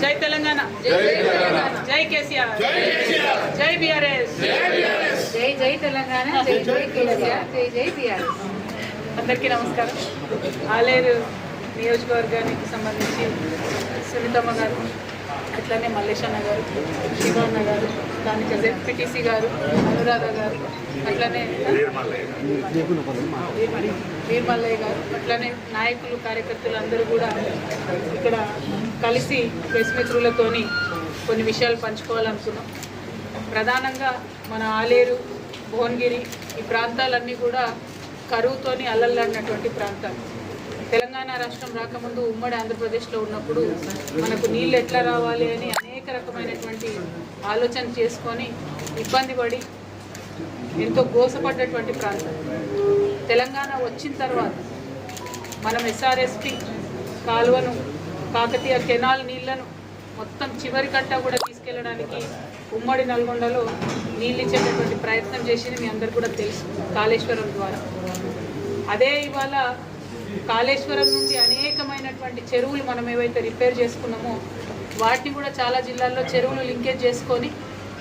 జై తెలంగాణ. జై కేసీఆర్. జై బీఆర్ఎస్. జై జై తెలంగాణ జై జై కేసీఆర్ జై జై బీఆర్ఎస్. అందరికీ నమస్కారం. ఆలేరు నియోజకవర్గానికి సంబంధించి సునీతమ్మ గారు అట్లనే మల్లేశన్న గారు శివన్న గారు దానికి జెడ్పీటీసీ గారు అనురాధ గారు అట్లనే వీర్మల్లయ్య గారు అట్లనే నాయకులు కార్యకర్తలు అందరూ కూడా ఇక్కడ కలిసి ప్రెస్ మిత్రులతోని కొన్ని విషయాలు పంచుకోవాలనుకున్నాం. ప్రధానంగా మన ఆలేరు భువనగిరి ఈ ప్రాంతాలన్నీ కూడా కరువుతోని అల్లల్లాడినటువంటి ప్రాంతాలు. తెలంగాణ రాష్ట్రం రాకముందు ఉమ్మడి ఆంధ్రప్రదేశ్లో ఉన్నప్పుడు మనకు నీళ్ళు ఎట్లా రావాలి అని అనేక రకమైనటువంటి ఆలోచన చేసుకొని ఇబ్బంది పడి ఎంతో గోసపడ్డటువంటి ప్రాంతం. తెలంగాణ వచ్చిన తర్వాత మనం ఎస్ఆర్ఎస్పి కాలువను కాకతీయ కెనాల్ నీళ్ళను మొత్తం చివరి కట్ట కూడా తీసుకెళ్ళడానికి ఉమ్మడి నల్గొండలో నీళ్ళు ఇచ్చేటటువంటి ప్రయత్నం చేసింది మీ అందరు కూడా తెలుసు కాళేశ్వరం ద్వారా. అదే ఇవాళ కాళేశ్వరం నుండి అనేకమైనటువంటి చెరువులు మనం ఏవైతే రిపేర్ చేసుకున్నామో వాటిని కూడా చాలా జిల్లాల్లో చెరువులు లింకేజ్ చేసుకొని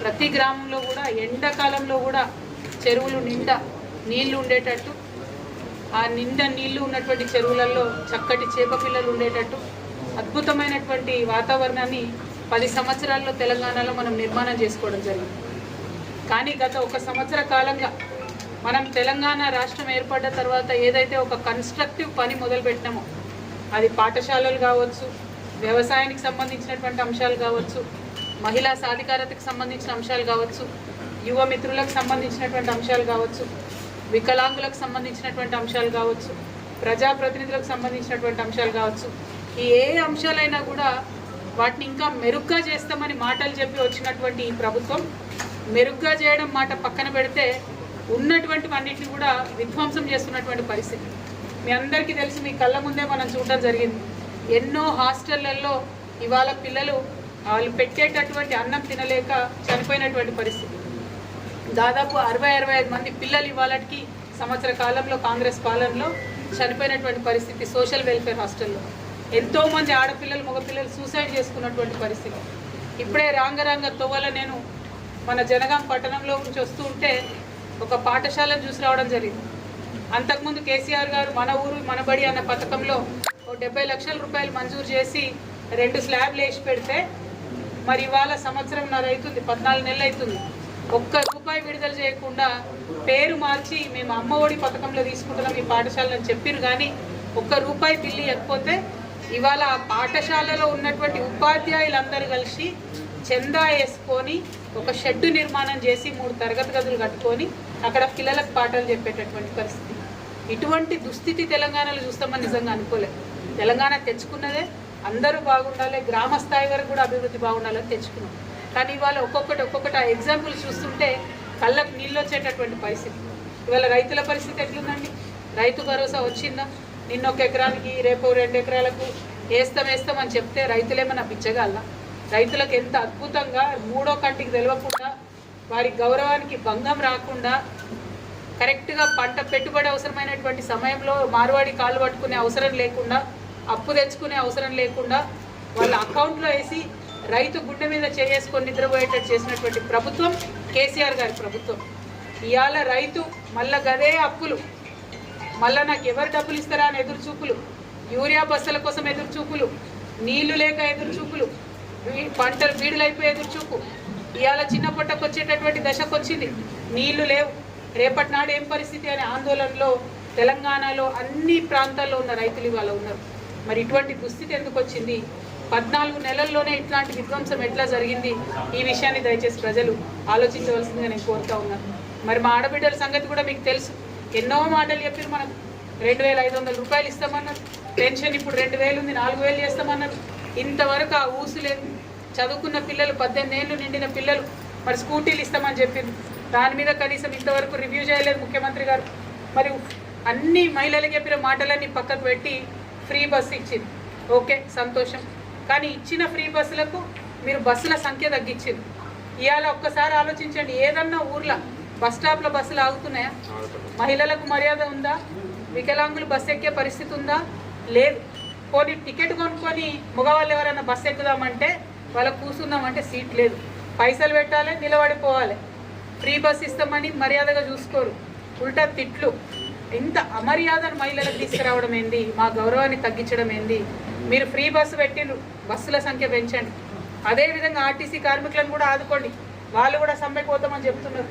ప్రతి గ్రామంలో కూడా ఎండాకాలంలో కూడా చెరువులు నిండా నీళ్ళు ఉండేటట్టు ఆ నిండా నీళ్ళు ఉన్నటువంటి చెరువులలో చక్కటి చేప పిల్లలు ఉండేటట్టు అద్భుతమైనటువంటి వాతావరణాన్ని పది సంవత్సరాల్లో తెలంగాణలో మనం నిర్మాణం చేసుకోవడం జరిగింది. కానీ గత ఒక సంవత్సర కాలంగా మనం తెలంగాణ రాష్ట్రం ఏర్పడ్డ తర్వాత ఏదైతే ఒక కన్స్ట్రక్టివ్ పని మొదలుపెట్టినామో అది పాఠశాలలు కావచ్చు వ్యవసాయానికి సంబంధించినటువంటి అంశాలు కావచ్చు మహిళా సాధికారతకు సంబంధించిన అంశాలు కావచ్చు యువ మిత్రులకు సంబంధించినటువంటి అంశాలు కావచ్చు వికలాంగులకు సంబంధించినటువంటి అంశాలు కావచ్చు ప్రజాప్రతినిధులకు సంబంధించినటువంటి అంశాలు కావచ్చు ఈ ఏ అంశాలైనా కూడా వాటిని ఇంకా మెరుగ్గా చేస్తామని మాటలు చెప్పి వచ్చినటువంటి ఈ ప్రభుత్వం మెరుగ్గా చేయడం మాట పక్కన పెడితే ఉన్నటువంటివన్నిటిని కూడా విధ్వంసం చేస్తున్నటువంటి పరిస్థితి. మీ అందరికీ తెలిసి మీ కళ్ళ ముందే మనం చూడటం జరిగింది. ఎన్నో హాస్టళ్ళలో ఇవాళ పిల్లలు వాళ్ళు పెట్టేటటువంటి అన్నం తినలేక చనిపోయినటువంటి పరిస్థితి. దాదాపు అరవై అరవై ఐదు మంది పిల్లలు ఇవాళకి సంవత్సర కాలంలో కాంగ్రెస్ పాలనలో చనిపోయినటువంటి పరిస్థితి సోషల్ వెల్ఫేర్ హాస్టల్లో. ఎంతోమంది ఆడపిల్లలు మగపిల్లలు సూసైడ్ చేసుకున్నటువంటి పరిస్థితి. ఇప్పుడే రాంగరాంగ తోవల నేను మన జనగాం పట్టణంలో నుంచి వస్తూ ఉంటే ఒక పాఠశాల చూసి రావడం జరిగింది. అంతకుముందు కేసీఆర్ గారు మన ఊరు మన బడి అన్న పథకంలో ఓ డెబ్బై లక్షల రూపాయలు మంజూరు చేసి రెండు స్లాబ్లు వేసి పెడితే మరి ఇవాళ సంవత్సరంన్నర అవుతుంది పద్నాలుగు నెలలు అవుతుంది. ఒక్క రూపాయి విడుదల చేయకుండా పేరు మార్చి మేము అమ్మ ఒడి పథకంలో తీసుకుంటున్నాం ఈ పాఠశాలని చెప్పిరు కానీ ఒక్క రూపాయి బిల్లు ఇవ్వకపోతే ఇవాళ ఆ పాఠశాలలో ఉన్నటువంటి ఉపాధ్యాయులందరూ కలిసి చందా వేసుకొని ఒక షెడ్డు నిర్మాణం చేసి మూడు తరగతి గదులు కట్టుకొని అక్కడ పిల్లలకు పాఠాలు చెప్పేటటువంటి పరిస్థితి. ఇటువంటి దుస్థితి తెలంగాణలో చూస్తామని నిజంగా అనుకోలేదు తెలంగాణ తెచ్చుకున్నదే అందరూ బాగుండాలి గ్రామ స్థాయి వరకు కూడా అభివృద్ధి బాగుండాలని తెచ్చుకున్నాం. కానీ ఇవాళ ఒక్కొక్కటి ఒక్కొక్కటి ఆ ఎగ్జాంపుల్ చూస్తుంటే కళ్ళకు నీళ్ళు వచ్చేటటువంటి పరిస్థితి. ఇవాళ రైతుల పరిస్థితి ఎట్లుందండి? రైతు భరోసా వచ్చిందా? నిన్న ఒక ఎకరానికి రేపు రెండు ఎకరాలకు వేస్తాం వేస్తామని చెప్తే రైతులేమన్నా బిచ్చగల రైతులకు ఎంత అద్భుతంగా మూడో కంటికి తెలియకుండా వారి గౌరవానికి భంగం రాకుండా కరెక్ట్గా పంట పెట్టుబడి అవసరమైనటువంటి సమయంలో మార్వాడి కాలు పట్టుకునే అవసరం లేకుండా అప్పు తెచ్చుకునే అవసరం లేకుండా వాళ్ళ అకౌంట్లో వేసి రైతు గుండె మీద చేసుకొని నిద్రపోయేటట్టు చేసినటువంటి ప్రభుత్వం కేసీఆర్ గారి ప్రభుత్వం. ఇవాళ రైతు మళ్ళా గదే అప్పులు. మళ్ళా నాకు ఎవరు డబ్బులు ఇస్తారా అని ఎదురు చూపులు యూరియా బస్సుల కోసం ఎదురు చూపులు నీళ్ళు లేక ఎదురు చూపులు పంటలు బీడులైపోయి ఎదురు చూపు. ఇవాళ చిన్న పొట్టకు వచ్చేటటువంటి దశకు వచ్చింది. నీళ్ళు లేవు. రేపటి నాడు ఏం పరిస్థితి అనే ఆందోళనలో తెలంగాణలో అన్ని ప్రాంతాల్లో ఉన్న రైతులు ఇవాళ ఉన్నారు. మరి ఇటువంటి దుస్థితి ఎందుకు వచ్చింది? పద్నాలుగు నెలల్లోనే ఇట్లాంటి విధ్వంసం ఎట్లా జరిగింది? ఈ విషయాన్ని దయచేసి ప్రజలు ఆలోచించవలసిందిగా నేను కోరుతా ఉన్నాను. మరి మా ఆడబిడ్డల సంగతి కూడా మీకు తెలుసు. ఎన్నో మాటలు చెప్పారు మనకు. రెండు వేల ఐదు వందల రూపాయలు ఇస్తామన్నారు. పెన్షన్ ఇప్పుడు రెండు వేలు ఉంది నాలుగు వేలు చేస్తామన్నారు. ఇంతవరకు ఆ ఊసు లేదు చదువుకున్న పిల్లలు పద్దెనిమిది ఏళ్ళు నిండిన పిల్లలు మరి స్కూటీలు ఇస్తామని చెప్పింది. దాని మీద కనీసం ఇంతవరకు రివ్యూ చేయలేదు ముఖ్యమంత్రి గారు. మరి అన్ని మహిళలకు చెప్పిన మాటలన్నీ పక్కకు పెట్టి ఫ్రీ బస్సు ఇచ్చింది. ఓకే సంతోషం. కానీ ఇచ్చిన ఫ్రీ బస్సులకు మీరు బస్సుల సంఖ్య తగ్గించింది. ఇవాళ ఒక్కసారి ఆలోచించండి ఏదన్నా ఊర్లో బస్ స్టాప్లో బస్సులు ఆగుతున్నాయా? మహిళలకు మర్యాద ఉందా? వికలాంగులు బస్సు ఎక్కే పరిస్థితి ఉందా? లేదు. పోనీ టికెట్ కొనుక్కొని మగవాళ్ళు ఎవరైనా బస్సు ఎక్కుదామంటే వాళ్ళకి కూర్చున్నాం అంటే సీట్ లేదు. పైసలు పెట్టాలి నిలబడిపోవాలి. ఫ్రీ బస్ ఇస్తామని మర్యాదగా చూసుకోరు. ఉల్టా తిట్లు. ఇంత అమర్యాదను మహిళలకు తీసుకురావడం ఏంది? మా గౌరవాన్ని తగ్గించడం ఏంది? మీరు ఫ్రీ బస్సు పెట్టిండ్రు. బస్సుల సంఖ్య పెంచండి. అదేవిధంగా ఆర్టీసీ కార్మికులను కూడా ఆదుకోండి. వాళ్ళు కూడా సమ్మెకు పోతామని చెప్తున్నారు.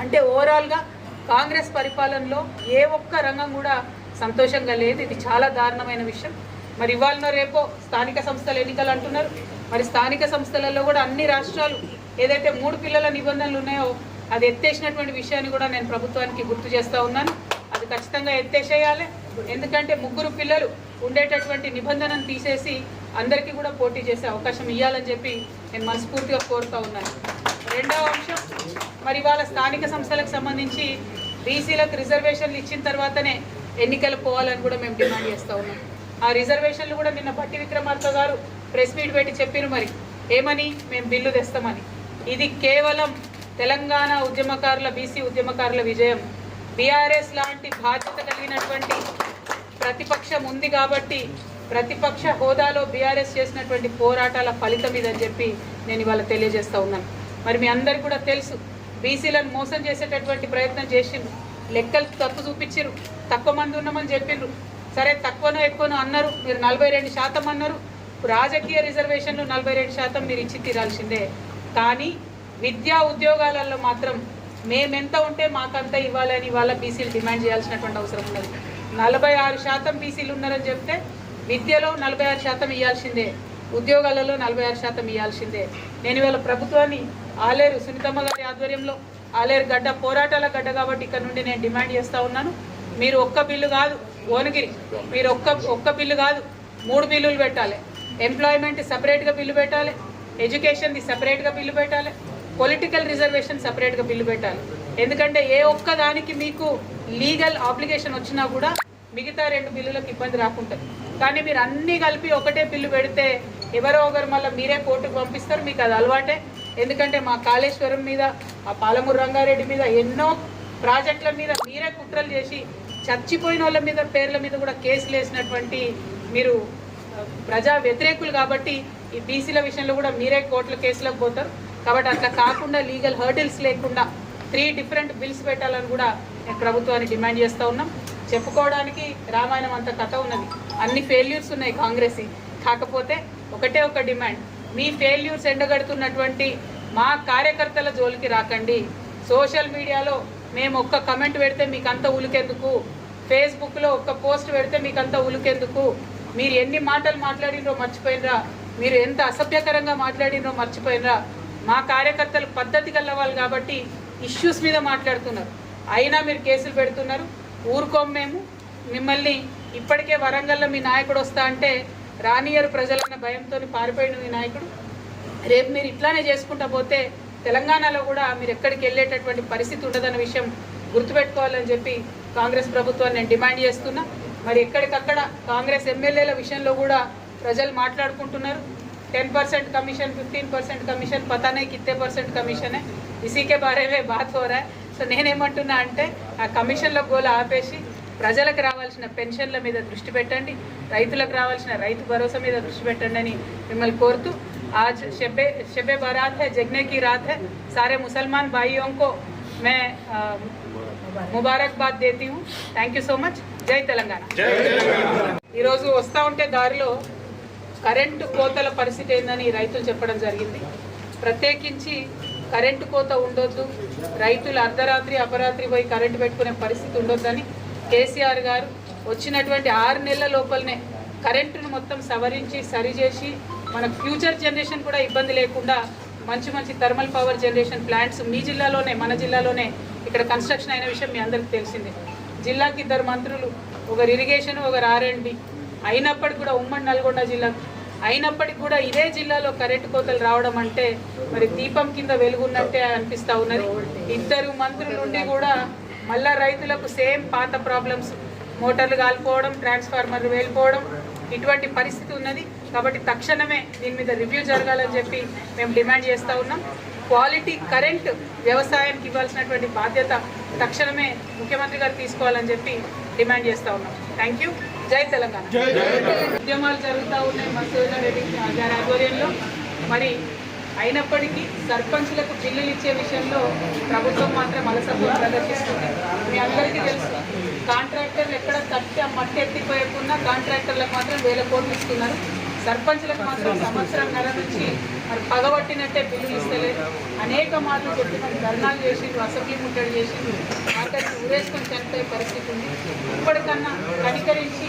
అంటే ఓవరాల్గా కాంగ్రెస్ పరిపాలనలో ఏ ఒక్క రంగం కూడా సంతోషంగా లేదు. ఇది చాలా దారుణమైన విషయం. మరి ఇవాళ రేపో స్థానిక సంస్థల ఎన్నికలు అంటున్నారు. మరి స్థానిక సంస్థలలో కూడా అన్ని రాష్ట్రాలు ఏదైతే మూడు పిల్లల నిబంధనలు ఉన్నాయో అది ఎత్తేసినటువంటి విషయాన్ని కూడా నేను ప్రభుత్వానికి గుర్తు చేస్తూ ఉన్నాను. అది ఖచ్చితంగా ఎత్తేసేయాలి. ఎందుకంటే ముగ్గురు పిల్లలు ఉండేటటువంటి నిబంధనను తీసేసి అందరికీ కూడా పోటీ చేసే అవకాశం ఇవ్వాలని చెప్పి నేను మనస్ఫూర్తిగా కోరుతూ ఉన్నాను. రెండవ అంశం మరి వాళ్ళ స్థానిక సంస్థలకు సంబంధించి బీసీలకు రిజర్వేషన్లు ఇచ్చిన తర్వాతనే ఎన్నికలు పోవాలని కూడా మేము డిమాండ్ చేస్తూ ఉన్నాం. ఆ రిజర్వేషన్లు కూడా నిన్న పట్టి విక్రమార్క గారు ప్రెస్ మీట్ పెట్టి చెప్పిన మరి. ఏమని? మేము బిల్లు తెస్తామని. ఇది కేవలం తెలంగాణ ఉద్యమకారుల బీసీ ఉద్యమకారుల విజయం. బీఆర్ఎస్ లాంటి బాధ్యత కలిగినటువంటి ప్రతిపక్షం ఉంది కాబట్టి ప్రతిపక్ష హోదాలో బీఆర్ఎస్ చేసినటువంటి పోరాటాల ఫలితం ఇదని చెప్పి నేను ఇవాళ తెలియజేస్తా ఉన్నాను. మరి మీ అందరికీ కూడా తెలుసు బీసీలను మోసం చేసేటటువంటి ప్రయత్నం చేసిండ్రు. లెక్కలు తప్పు చూపించారు తక్కువ మంది ఉన్నామని చెప్పిండ్రు సరే తక్కువనో ఎక్కువనో అన్నారు. మీరు నలభై రెండు శాతం అన్నారు. రాజకీయ రిజర్వేషన్లు నలభై రెండు శాతం మీరు ఇచ్చి తీరాల్సిందే. కానీ విద్యా ఉద్యోగాలలో మాత్రం మేమెంత ఉంటే మాకంత ఇవ్వాలని వాళ్ళ బీసీలు డిమాండ్ చేయాల్సినటువంటి అవసరం ఉన్నది. నలభై ఆరు శాతం బీసీలు ఉన్నారని చెప్తే విద్యలో నలభై ఆరు శాతం ఇవ్వాల్సిందే ఉద్యోగాలలో నలభై ఆరు శాతం ఇవ్వాల్సిందే నేను ఇవాళ ప్రభుత్వాన్ని ఆలేరు సునీతమ్మ గారి ఆధ్వర్యంలో ఆలేరు గడ్డ పోరాటాల గడ్డ కాబట్టి ఇక్కడ నుండి నేను డిమాండ్ చేస్తూ ఉన్నాను. మీరు ఒక్క బిల్లు కాదు ఓనగిరి మీరు ఒక్క ఒక్క బిల్లు కాదు మూడు బిల్లులు పెట్టాలి. ఎంప్లాయ్మెంట్ సపరేట్గా బిల్లు పెట్టాలి. ఎడ్యుకేషన్ది సపరేట్గా బిల్లు పెట్టాలి. పొలిటికల్ రిజర్వేషన్ సపరేట్గా బిల్లు పెట్టాలి. ఎందుకంటే ఏ ఒక్క దానికి మీకు లీగల్ ఆబ్లిగేషన్ వచ్చినా కూడా మిగతా రెండు బిల్లులకు ఇబ్బంది రాకుంటుంది. కానీ మీరు అన్నీ కలిపి ఒకటే బిల్లు పెడితే ఎవరో ఒకరు మళ్ళీ మీరే కోర్టుకు పంపిస్తారు మీకు అది అలవాటే. ఎందుకంటే మా కాళేశ్వరం మీద ఆ పాలమూరు రంగారెడ్డి మీద ఎన్నో ప్రాజెక్టుల మీద మీరే కుట్రలు చేసి చచ్చిపోయిన వాళ్ళ మీద పేర్ల మీద కూడా కేసులు వేసినటువంటి మీరు ప్రజా వ్యతిరేకులు కాబట్టి ఈ బీసీల విషయంలో కూడా మీరే కోర్టుల కేసులకు పోతారు. కాబట్టి అట్లా కాకుండా లీగల్ హర్డిల్స్ లేకుండా త్రీ డిఫరెంట్ బిల్స్ పెట్టాలని కూడా నేను ప్రభుత్వాన్ని డిమాండ్ చేస్తూ ఉన్నాం. చెప్పుకోవడానికి రామాయణం అంత కథ ఉన్నది. అన్ని ఫెయిల్యూర్స్ ఉన్నాయి కాంగ్రెస్ కాకపోతే ఒకటే ఒక డిమాండ్. మీ ఫెయిల్యూర్స్ ఎండగడుతున్నటువంటి మా కార్యకర్తల జోలికి రాకండి. సోషల్ మీడియాలో మేము ఒక్క కమెంట్ పెడితే మీకంత ఉలికెందుకు? ఫేస్బుక్లో ఒక్క పోస్ట్ పెడితే మీకంత ఉలికెందుకు? మీరు ఎన్ని మాటలు మాట్లాడినో మర్చిపోయినరా? మీరు ఎంత అసభ్యకరంగా మాట్లాడినో మర్చిపోయినరా? మా కార్యకర్తలు పద్ధతి గల్లవాళ్ళు కాబట్టి ఇష్యూస్ మీద మాట్లాడుతున్నారు. అయినా మీరు కేసులు పెడుతున్నారు. ఊరుకోం మేము. మిమ్మల్ని ఇప్పటికే వరంగల్లో మీ నాయకుడు వస్తా అంటే రానియరు ప్రజలన్న భయంతో పారిపోయిన మీ నాయకుడు. రేపు మీరు ఇట్లానే చేసుకుంటా పోతే తెలంగాణలో కూడా మీరు ఎక్కడికి వెళ్ళేటటువంటి పరిస్థితి ఉండదన్న విషయం గుర్తుపెట్టుకోవాలని చెప్పి కాంగ్రెస్ ప్రభుత్వాన్ని నేను డిమాండ్ చేస్తున్నా. మరి ఎక్కడికక్కడ కాంగ్రెస్ ఎమ్మెల్యేల విషయంలో కూడా ప్రజలు మాట్లాడుకుంటున్నారు ten percent commission fifteen percent commission पता नहीं कितने परसेंट कमीशन है इसी के बारे में बात हो रहा है సో నేనేమంటున్నా అంటే ఆ కమిషన్ల గోల ఆపేసి ప్రజలకు రావాల్సిన పెన్షన్ల మీద దృష్టి పెట్టండి రైతులకు రావాల్సిన రైతు భరోసా మీద దృష్టి పెట్టండి అని మిమ్మల్ని కోరుతూ आज शबे शबे बारात है जगने की रात है सारे मुसलमान भाइयों को मैं अ, ముబారక్బాద్ దేతి హూ. థ్యాంక్ యూ సో మచ్ జై తెలంగాణ. ఈరోజు వస్తూ ఉంటే దారిలో కరెంటు కోతల పరిస్థితి ఏందని రైతులు చెప్పడం జరిగింది. ప్రత్యేకించి కరెంటు కోత ఉండొద్దు. రైతులు అర్ధరాత్రి అపరాత్రి పోయి కరెంటు పెట్టుకునే పరిస్థితి ఉండొద్దని కేసీఆర్ గారు వచ్చినటువంటి ఆరు నెలల లోపలనే కరెంటును మొత్తం సవరించి సరిచేసి మన ఫ్యూచర్ జనరేషన్ కూడా ఇబ్బంది లేకుండా మంచి మంచి థర్మల్ పవర్ జనరేషన్ ప్లాంట్స్ మీ జిల్లాలోనే మన జిల్లాలోనే ఇక్కడ కన్స్ట్రక్షన్ అయిన విషయం మీ అందరికీ తెలిసిందే. జిల్లాకి ఇద్దరు మంత్రులు ఒకరు ఇరిగేషన్ ఒకరు ఆర్ఎండ్బి అయినప్పటికి అయినప్పటికీ కూడా ఉమ్మడి నల్గొండ జిల్లా అయినప్పటికి కూడా ఇదే జిల్లాలో కరెంటు కోతలు రావడం అంటే మరి దీపం కింద వెలుగున్నట్టే అనిపిస్తూ ఉన్నది. ఇద్దరు మంత్రుల నుండి కూడా మళ్ళా రైతులకు సేమ్ పాత ప్రాబ్లమ్స్ మోటార్లు కాలిపోవడం ట్రాన్స్ఫార్మర్లు వెళ్ళిపోవడం ఇటువంటి పరిస్థితి ఉన్నది. కాబట్టి తక్షణమే దీని మీద రివ్యూ జరగాలని చెప్పి మేము డిమాండ్ చేస్తూ ఉన్నాం. క్వాలిటీ కరెంట్ వ్యవసాయానికి ఇవ్వాల్సినటువంటి బాధ్యత తక్షణమే ముఖ్యమంత్రి గారు తీసుకోవాలని చెప్పి డిమాండ్ చేస్తూ ఉన్నాం. థ్యాంక్ యూ జై తెలంగాణ. ఉద్యమాలు జరుగుతూ ఉన్నాయి మసూదా రెడ్డి గారి ఆధ్వర్యంలో. మరి అయినప్పటికీ సర్పంచ్లకు బిల్లులు ఇచ్చే విషయంలో ప్రభుత్వం మాత్రం అలసత్వం ప్రదర్శిస్తుంది. మీ అందరికీ తెలుసు కాంట్రాక్టర్లు ఎక్కడ తట్టి మట్టి ఎత్తిపోయకుండా కాంట్రాక్టర్లకు మాత్రం వేల కోట్లు ఇస్తున్నారు. సర్పంచ్లకు మాత్రం సంవత్సరం నెల నుంచి మరి పగబట్టినట్టే బిల్లులు ఇస్తలేదు. అనేక మార్లు చెప్పినారు ధర్నాలు చేసిండ్రు అసెంబ్లీ ముట్టడి చేసిండ్రు ఆఖరికి ఊరేసుకొని చనిపోయే పరిస్థితి ఉంది. ఇప్పటికన్నా కనికరించి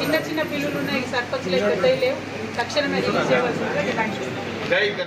చిన్న చిన్న బిల్లులు ఉన్నాయి సర్పంచ్లు పెద్దవి లేవు. తక్షణమే రిలీజ్ చేయవలసిందిగా డిమాండ్